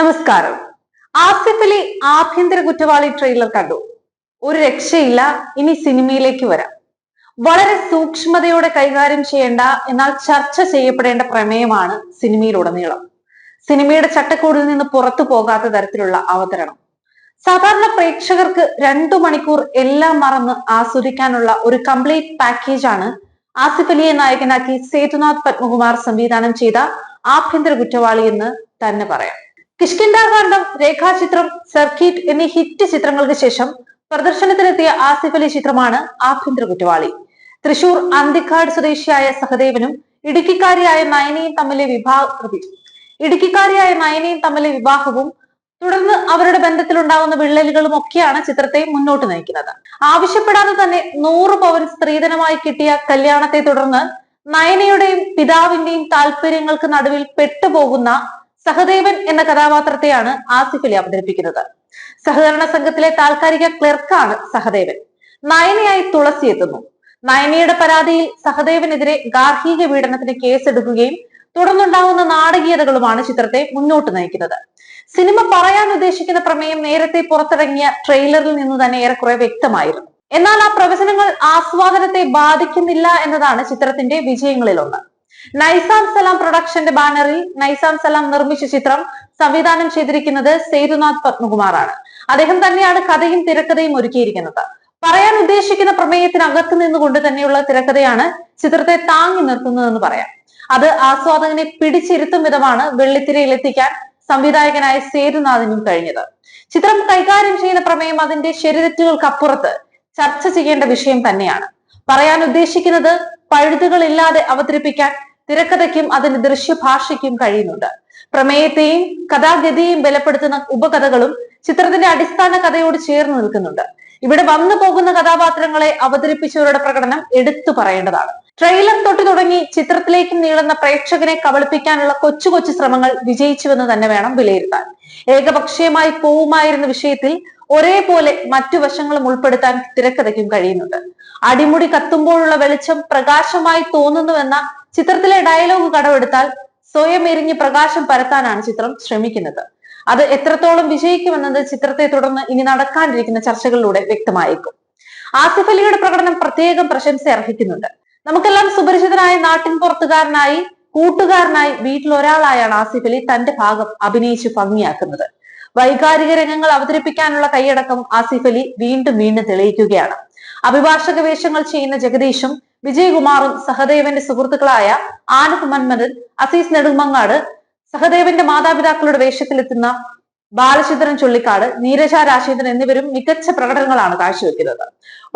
നമസ്കാരം. ആസിഫിലെ ആഭ്യന്തര കുറ്റവാളി ട്രെയിലർ കണ്ടു. ഒരു രക്ഷയില്ല ഇനി സിനിമയിലേക്ക് വരാം. വളരെ സൂക്ഷ്മതയോടെ കൈകാര്യം ചെയ്യേണ്ട എന്നാൽ ചർച്ച ചെയ്യപ്പെടേണ്ട പ്രമേയമാണ് സിനിമയിലുടനീളം. സിനിമയുടെ ചട്ടക്കൂടിൽ നിന്ന് പുറത്തു പോകാത്ത തരത്തിലുള്ള അവതരണം. സാധാരണ പ്രേക്ഷകർക്ക് രണ്ടു മണിക്കൂർ എല്ലാം മറന്ന് ആസ്വദിക്കാനുള്ള ഒരു കംപ്ലീറ്റ് പാക്കേജാണ് ആസിഫ് അലിയെ നായകനാക്കി സേതുനാഥ് പത്മകുമാർ സംവിധാനം ചെയ്ത ആഭ്യന്തര കുറ്റവാളി എന്ന് തന്നെ പറയാം. കിഷ്കിന്ദാകാന്ഡം രേഖാചിത്രം സർക്കിറ്റ് എന്നീ ഹിറ്റ് ചിത്രങ്ങൾക്ക് ശേഷം പ്രദർശനത്തിനെത്തിയ ആസിഫ് അലി ചിത്രമാണ് ആഭ്യന്തര കുറ്റവാളി. തൃശൂർ അന്തിക്കാട് സ്വദേശിയായ സഹദേവനും ഇടുക്കിക്കാരിയായ നയനയും തമ്മിലെ വിവാഹ ഇടുക്കിക്കാരിയായ നയനയും തമ്മിലെ വിവാഹവും തുടർന്ന് അവരുടെ ബന്ധത്തിലുണ്ടാകുന്ന വിള്ളലുകളും ഒക്കെയാണ് ചിത്രത്തെ മുന്നോട്ട് നയിക്കുന്നത്. ആവശ്യപ്പെടാതെ തന്നെ നൂറ് പവൻ സ്ത്രീധനമായി കിട്ടിയ കല്യാണത്തെ തുടർന്ന് നയനയുടെയും പിതാവിന്റെയും താല്പര്യങ്ങൾക്ക് നടുവിൽ പെട്ടുപോകുന്ന സഹദേവൻ എന്ന കഥാപാത്രത്തെയാണ് ആസിഫ് അലി അവതരിപ്പിക്കുന്നത്. സഹകരണ സംഘത്തിലെ താൽക്കാലിക ക്ലർക്കാണ് സഹദേവൻ. നയനയായി തുളസി എത്തുന്നു. നയനയുടെ പരാതിയിൽ സഹദേവനെതിരെ ഗാർഹിക പീഡനത്തിന് കേസെടുക്കുകയും തുടർന്നുണ്ടാകുന്ന നാടകീയതകളുമാണ് ചിത്രത്തെ മുന്നോട്ട് നയിക്കുന്നത്. സിനിമ പറയാൻ ഉദ്ദേശിക്കുന്ന പ്രമേയം നേരത്തെ പുറത്തിറങ്ങിയ ട്രെയിലറിൽ നിന്ന് തന്നെ ഏറെക്കുറെ വ്യക്തമായിരുന്നു. എന്നാൽ ആ പ്രവചനങ്ങൾ ആസ്വാദനത്തെ ബാധിക്കുന്നില്ല എന്നതാണ് ചിത്രത്തിന്റെ വിജയങ്ങളിൽ ഒന്ന് നൈസാം സലാം പ്രൊഡക്ഷന്റെ ബാനറിൽ നൈസാം സലാം നിർമ്മിച്ച ചിത്രം സംവിധാനം ചെയ്തിരിക്കുന്നത് സേതുനാഥ് പത്മകുമാറാണ്. അദ്ദേഹം തന്നെയാണ് കഥയും തിരക്കഥയും ഒരുക്കിയിരിക്കുന്നത്. പറയാൻ ഉദ്ദേശിക്കുന്ന പ്രമേയത്തിനകത്ത് നിന്നുകൊണ്ട് തന്നെയുള്ള തിരക്കഥയാണ് ചിത്രത്തെ താങ്ങി നിർത്തുന്നതെന്ന് പറയാം. അത് ആസ്വാദകനെ പിടിച്ചിരുത്തും വിധമാണ് വെള്ളിത്തിരയിൽ എത്തിക്കാൻ സംവിധായകനായ സേതുനാഥിനും കഴിഞ്ഞത്. ചിത്രം കൈകാര്യം ചെയ്യുന്ന പ്രമേയം അതിന്റെ ശരിതെറ്റുകൾക്കപ്പുറത്ത് ചർച്ച ചെയ്യേണ്ട വിഷയം തന്നെയാണ്. പറയാൻ ഉദ്ദേശിക്കുന്നത് പഴുതുകളില്ലാതെ അവതരിപ്പിക്കാൻ തിരക്കഥയ്ക്കും അതിന്റെ ദൃശ്യഭാഷയ്ക്കും കഴിയുന്നുണ്ട്. പ്രമേയത്തെയും കഥാഗതിയെയും ബലപ്പെടുത്തുന്ന ഉപകഥകളും ചിത്രത്തിന്റെ അടിസ്ഥാന കഥയോട് ചേർന്ന് നിൽക്കുന്നുണ്ട്. ഇവിടെ വന്നു പോകുന്ന കഥാപാത്രങ്ങളെ അവതരിപ്പിച്ചവരുടെ പ്രകടനം എടുത്തു പറയേണ്ടതാണ്. ട്രെയിലർ തൊട്ട് തുടങ്ങി ചിത്രത്തിലേക്ക് നീളുന്ന പ്രേക്ഷകനെ കബളിപ്പിക്കാനുള്ള കൊച്ചു കൊച്ചു ശ്രമങ്ങൾ വിജയിച്ചുവെന്ന് തന്നെ വേണം വിലയിരുത്താൻ. ഏകപക്ഷീയമായി പോവുമായിരുന്ന വിഷയത്തിൽ ഒരേപോലെ മറ്റു വശങ്ങളും ഉൾപ്പെടുത്താൻ തിരക്കഥയ്ക്കും കഴിയുന്നുണ്ട്. അടിമുടി കത്തുമ്പോഴുള്ള വെളിച്ചം പ്രകാശമായി തോന്നുന്നുവെന്ന ചിത്രത്തിലെ ഡയലോഗ് കടമെടുത്താൽ സ്വയം എരിഞ്ഞ് പ്രകാശം പരത്താനാണ് ചിത്രം ശ്രമിക്കുന്നത്. അത് എത്രത്തോളം വിജയിക്കുമെന്നത് ചിത്രത്തെ തുടർന്ന് ഇനി നടക്കാനിരിക്കുന്ന ചർച്ചകളിലൂടെ വ്യക്തമായേക്കും. ആസിഫ് അലിയുടെ പ്രകടനം പ്രത്യേകം പ്രശംസ അർഹിക്കുന്നുണ്ട്. നമുക്കെല്ലാം സുപരിചിതനായ നാട്ടിൻ പുറത്തുകാരനായി കൂട്ടുകാരനായി വീട്ടിൽ ഒരാളായാണ് ആസിഫ് അലി തന്റെ ഭാഗം അഭിനയിച്ച് ഭംഗിയാക്കുന്നത്. വൈകാരിക രംഗങ്ങൾ അവതരിപ്പിക്കാനുള്ള കൈയടക്കം ആസിഫ് അലി വീണ്ടും വീണ്ടും തെളിയിക്കുകയാണ്. അഭിഭാഷക വേഷങ്ങൾ ചെയ്യുന്ന ജഗദീഷും വിജയകുമാറും സഹദേവന്റെ സുഹൃത്തുക്കളായ ആനന്ദ് മന്മദൻ അസീസ് നെടുമങ്ങാട് സഹദേവന്റെ മാതാപിതാക്കളുടെ വേഷത്തിലെത്തുന്ന ബാലചന്ദ്രൻ ചുള്ളിക്കാട് നീരജ രാശേന്ദ്രൻ എന്നിവരും മികച്ച പ്രകടനങ്ങളാണ് കാഴ്ചവെക്കുന്നത്.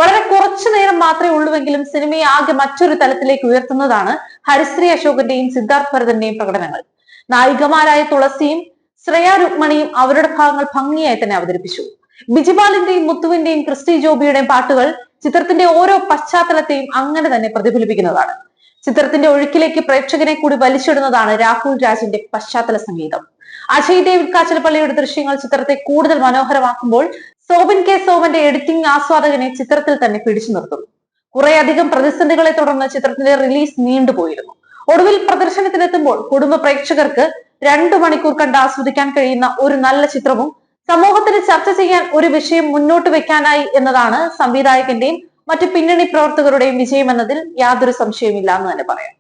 വളരെ കുറച്ചു നേരം മാത്രമേ ഉള്ളുവെങ്കിലും സിനിമയെ ആകെ മറ്റൊരു തലത്തിലേക്ക് ഉയർത്തുന്നതാണ് ഹരിശ്രീ അശോകന്റെയും സിദ്ധാർത്ഥ് ഭരതന്റെയും പ്രകടനങ്ങൾ. നായികമാരായ തുളസിയും ശ്രേയ രുക്മണിയും അവരുടെ ഭാഗങ്ങൾ ഭംഗിയായി തന്നെ അവതരിപ്പിച്ചു. ബിജിപാലിന്റെയും മുത്തുവിന്റെയും ക്രിസ്റ്റി ജോബിയുടെയും പാട്ടുകൾ ചിത്രത്തിന്റെ ഓരോ പശ്ചാത്തലത്തെയും അങ്ങനെ തന്നെ പ്രതിഫലിപ്പിക്കുന്നതാണ്. ചിത്രത്തിന്റെ ഒഴുക്കിലേക്ക് പ്രേക്ഷകനെ കൂടി വലിച്ചിടുന്നതാണ് രാഹുൽ രാജിന്റെ പശ്ചാത്തല സംഗീതം. അജയ് ഡേവിഡ് കാച്ചലപ്പള്ളിയുടെ ദൃശ്യങ്ങൾ ചിത്രത്തെ കൂടുതൽ മനോഹരമാക്കുമ്പോൾ സോബിൻ കെ സോമന്റെ എഡിറ്റിംഗ് ആസ്വാദകനെ ചിത്രത്തിൽ തന്നെ പിടിച്ചു നിർത്തും കുറേയധികം പ്രതിസന്ധികളെ തുടർന്ന് ചിത്രത്തിന്റെ റിലീസ് നീണ്ടുപോയിരുന്നു. ഒടുവിൽ പ്രദർശനത്തിനെത്തുമ്പോൾ കുടുംബ പ്രേക്ഷകർക്ക് രണ്ടു മണിക്കൂർ കണ്ട് ആസ്വദിക്കാൻ കഴിയുന്ന ഒരു നല്ല ചിത്രവും സമൂഹത്തിന് ചർച്ച ചെയ്യാൻ ഒരു വിഷയം മുന്നോട്ട് വെക്കാനായി എന്നതാണ് സംവിധായകന്റെയും മറ്റു പിന്നണി പ്രവർത്തകരുടെയും വിജയം എന്നതിൽ യാതൊരു സംശയമില്ല എന്ന് തന്നെ പറയാം.